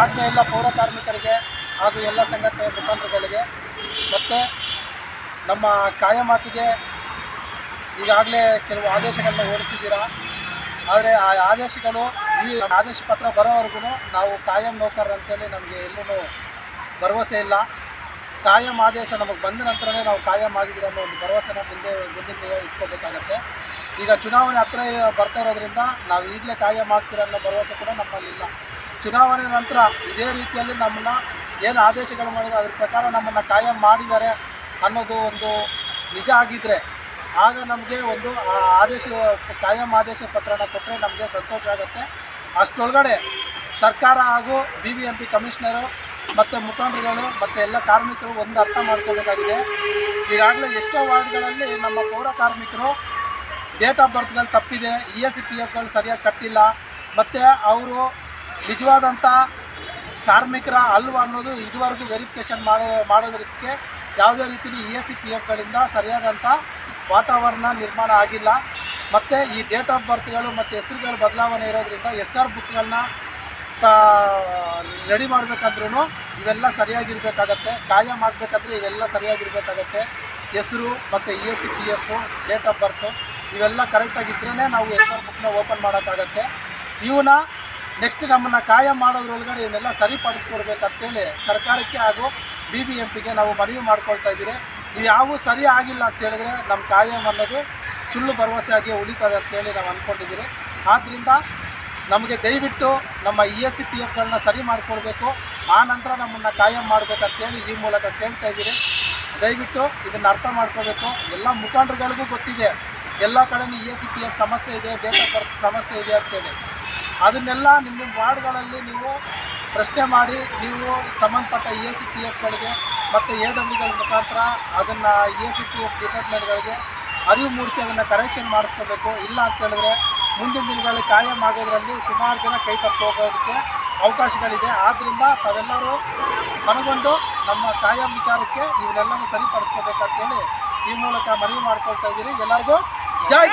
ಆದ್ಮೇಲೆ ಎಲ್ಲ ಪೌರ ಕಾರ್ಮಿಕರಿಗೆ ಹಾಗೂ ಎಲ್ಲ ಸಂಘಟನೆಯ ಮುಖಂಡರುಗಳಿಗೆ, ಮತ್ತು ನಮ್ಮ ಕಾಯಮಾತಿಗೆ ಈಗಾಗಲೇ ಕೆಲವು ಆದೇಶಗಳನ್ನ ಹೊರಡಿಸಿದ್ದೀರಾ? ಆದರೆ ಆ ಆದೇಶಗಳು ಈ ಆದೇಶ ಪತ್ರ ಬರೋವರೆಗೂ ನಾವು ಕಾಯಂ ನೌಕರರು ಅಂತೇಳಿ ನಮಗೆ ಎಲ್ಲೂ ಭರವಸೆ ಇಲ್ಲ. ಕಾಯಂ ಆದೇಶ ನಮಗೆ ಬಂದ ನಂತರನೇ ನಾವು ಕಾಯಂ ಆಗಿದ್ದೀರ ಅನ್ನೋ ಒಂದು ಭರವಸೆನ ಮುಂದೆ, ಮುಂದಿನ ಇಟ್ಕೋಬೇಕಾಗತ್ತೆ. ಈಗ ಚುನಾವಣೆ ಹತ್ರ ಬರ್ತಾ ಇರೋದ್ರಿಂದ ನಾವು ಈಗಲೇ ಕಾಯಂ ಆಗ್ತೀರ ಅನ್ನೋ ಭರವಸೆ ಕೂಡ ನಮ್ಮಲ್ಲಿಲ್ಲ ಚುನಾವಣೆ ನಂತರ ಇದೇ ರೀತಿಯಲ್ಲಿ ನಮ್ಮನ್ನ ಏನು ಆದೇಶಗಳು ಮಾಡಿದ್ರು, ಅದ್ರ ಪ್ರಕಾರ ನಮ್ಮನ್ನು ಕಾಯಂ ಮಾಡಿದ್ದಾರೆ ಅನ್ನೋದು ಒಂದು ನಿಜ ಆಗಿದ್ದರೆ ಆಗ ನಮಗೆ ಒಂದು ಆದೇಶ, ಕಾಯಂ ಆದೇಶ ಪತ್ರನ ಕೊಟ್ಟರೆ ನಮಗೆ ಸಂತೋಷ ಆಗುತ್ತೆ. ಅಷ್ಟೊಳಗಡೆ ಸರ್ಕಾರ ಹಾಗೂ B B M P commissioner ಮತ್ತು ಮುಖಂಡರುಗಳು ಮತ್ತು ಎಲ್ಲ ಕಾರ್ಮಿಕರು ಒಂದು ಅರ್ಥ ಮಾಡ್ಕೋಬೇಕಾಗಿದೆ. ಈಗಾಗಲೇ ಎಷ್ಟೋ ವಾರ್ಡ್ಗಳಲ್ಲಿ ನಮ್ಮ ಪೌರ ಕಾರ್ಮಿಕರು ಡೇಟ್ ಆಫ್ ಬರ್ತ್ಗಳು ತಪ್ಪಿದೆ, ಇ ಎಸ್ ಪಿ ಎಫ್ಗಳು ಸರಿಯಾಗಿ ಕಟ್ಟಿಲ್ಲ, ಮತ್ತು ಅವರು ನಿಜವಾದಂಥ ಕಾರ್ಮಿಕರ ಅಲ್ವ ಅನ್ನೋದು ಇದುವರೆಗೂ ವೆರಿಫಿಕೇಷನ್ ಮಾಡೋ, ಮಾಡೋದಕ್ಕೆ ಯಾವುದೇ ರೀತಿಯಲ್ಲಿ ಇ ಎಸ್ ಸಿ ಪಿ ಎಫ್ಗಳಿಂದ ಸರಿಯಾದಂಥ ವಾತಾವರಣ ನಿರ್ಮಾಣ ಆಗಿಲ್ಲ. ಮತ್ತು ಈ ಡೇಟ್ ಆಫ್ ಬರ್ತ್ಗಳು ಮತ್ತು ಹೆಸರುಗಳು ಬದಲಾವಣೆ ಇರೋದ್ರಿಂದ ಎಸ್ ಆರ್ ಬುಕ್ಗಳನ್ನ ರೆಡಿ ಮಾಡಬೇಕಂದ್ರೂ ಇವೆಲ್ಲ ಸರಿಯಾಗಿರಬೇಕಾಗತ್ತೆ. ಕಾಯಂ ಆಗಬೇಕಂದ್ರೆ ಇವೆಲ್ಲ ಸರಿಯಾಗಿರಬೇಕಾಗತ್ತೆ. ಹೆಸರು ಮತ್ತು E S C P F date of birth ಇವೆಲ್ಲ ಕರೆಕ್ಟಾಗಿದ್ರೇ ನಾವು ಎಸ್ ಆರ್ ಬುಕ್ನ ಓಪನ್ ಮಾಡೋಕ್ಕಾಗತ್ತೆ. ಇವನ್ನ ನೆಕ್ಸ್ಟ್ ನಮ್ಮನ್ನು ಕಾಯಂ ಮಾಡೋದ್ರೊಳಗಡೆ ಇವನ್ನೆಲ್ಲ ಸರಿಪಡಿಸ್ಕೊಡ್ಬೇಕಂತೇಳಿ ಸರ್ಕಾರಕ್ಕೆ ಹಾಗೂ ಬಿ ಬಿ ಎಂ ಪಿಗೆ ನಾವು ಮನವಿ ಮಾಡ್ಕೊಳ್ತಾ ಇದ್ದೀರಿ. ಇವು ಯಾವೂ ಸರಿ ಆಗಿಲ್ಲ ಅಂತ ಹೇಳಿದ್ರೆ ನಮ್ಮ ಕಾಯಂ ಅನ್ನೋದು ಸುಳ್ಳು ಭರವಸೆಯಾಗಿ ಉಳಿತದೆ ಅಂತೇಳಿ ನಾವು ಅಂದ್ಕೊಂಡಿದ್ದೀರಿ ಆದ್ದರಿಂದ ನಮಗೆ ದಯವಿಟ್ಟು ನಮ್ಮ ಇ ಎಸ್ ಸಿ ಪಿ ಎಫ್ಗಳನ್ನ ಸರಿ ಮಾಡಿಕೊಡ್ಬೇಕು. ಆ ನಂತರ ನಮ್ಮನ್ನು ಕಾಯಂ ಮಾಡಬೇಕಂತೇಳಿ ಈ ಮೂಲಕ ಕೇಳ್ತಾ ಇದ್ದೀರಿ. ದಯವಿಟ್ಟು ಇದನ್ನು ಅರ್ಥ ಮಾಡ್ಕೋಬೇಕು. ಎಲ್ಲ ಮುಖಂಡರುಗಳಿಗೂ ಗೊತ್ತಿದೆ. ಎಲ್ಲ ಕಡೆನೂ E S C P F ಸಮಸ್ಯೆ ಇದೆ ಡೇಟ್ ಆಫ್ ಬರ್ತ್ ಸಮಸ್ಯೆ ಇದೆ ಅಂತೇಳಿ. ಅದನ್ನೆಲ್ಲ ನಿಮ್ಮ ವಾರ್ಡ್ಗಳಲ್ಲಿ ನೀವು ಪ್ರಶ್ನೆ ಮಾಡಿ, ನೀವು ಸಂಬಂಧಪಟ್ಟ ಎ ಸಿ ಪಿ ಎಫ್ಗಳಿಗೆ ಮತ್ತು ಎ ಡಬ್ಲ್ಯೂಗಳ ಮುಖಾಂತರ ಅದನ್ನು ಎ ಸಿ ಪಿ ಎಫ್ ಡಿಪಾರ್ಟ್ಮೆಂಟ್ಗಳಿಗೆ ಅರಿವು ಮೂಡಿಸಿ ಅದನ್ನು ಕರೆಕ್ಷನ್ ಮಾಡಿಸ್ಕೋಬೇಕು. ಇಲ್ಲ ಅಂತ ಹೇಳಿದ್ರೆ ಮುಂದಿನ ದಿನಗಳಲ್ಲಿ ಕಾಯಂ ಆಗೋದ್ರಲ್ಲಿ ಸುಮಾರು ಜನ ಕೈ ತಪ್ಪು ಹೋಗೋದಕ್ಕೆ ಅವಕಾಶಗಳಿದೆ. ಆದ್ದರಿಂದ ತಾವೆಲ್ಲರೂ ಮನಗೊಂಡು ನಮ್ಮ ಕಾಯಂ ವಿಚಾರಕ್ಕೆ ಇವನ್ನೆಲ್ಲನೂ ಸರಿಪಡಿಸ್ಕೋಬೇಕಂತೇಳಿ ಈ ಮೂಲಕ ಮನವಿ ಮಾಡ್ಕೊಳ್ತಾ ಇದ್ದೀರಿ ಎಲ್ಲರಿಗೂ ಜೈ